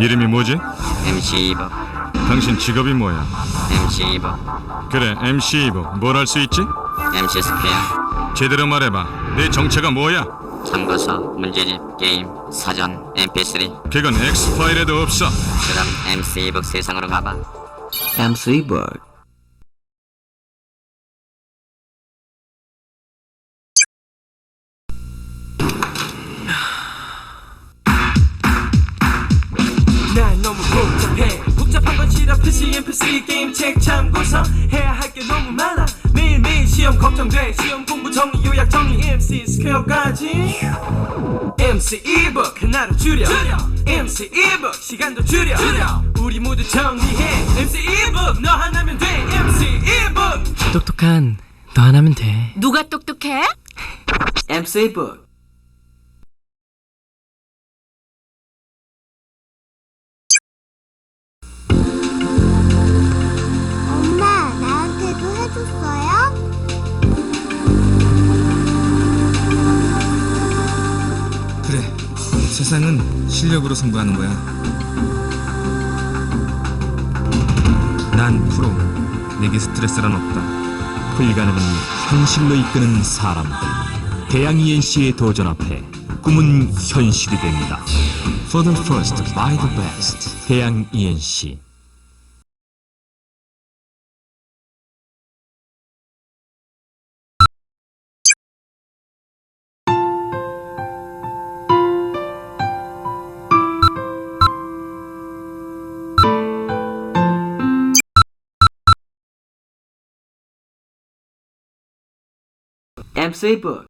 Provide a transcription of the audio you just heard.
이름이 뭐지? MC 이브 당신 직업이 뭐야? MC 이브 그래, MC 이브. 뭘 할 수 있지? MC 스퀘어 제대로 말해봐. 내 정체가 뭐야? 참고서 문제집 게임 사전 mp3 그건 X파일에도 없어. 그럼 MC 이브 세상으로 가봐 MC 볼 참고서 해야 할 게 너무 많아. 매일매일 시험 걱정돼. 시험 공부 정리 요약 정리. MC 스퀘어까지. MC 이북 하나로 줄여, MC 이북 시간도 줄여, 우리 모두 정리해. MC 이북 너 하나면 돼. MC 이북 똑똑한 너 하나면 돼. 누가 똑똑해? MC 볼엄 세상은 실력으로 승부하는 거야. 난 프로 내게 스트레스란 없다. 불가능은 현실로 이끄는 사람들 대양 ENC의 도전 앞에 꿈은 현실이 됩니다. For the first, by the best. 대양 ENC MC 볼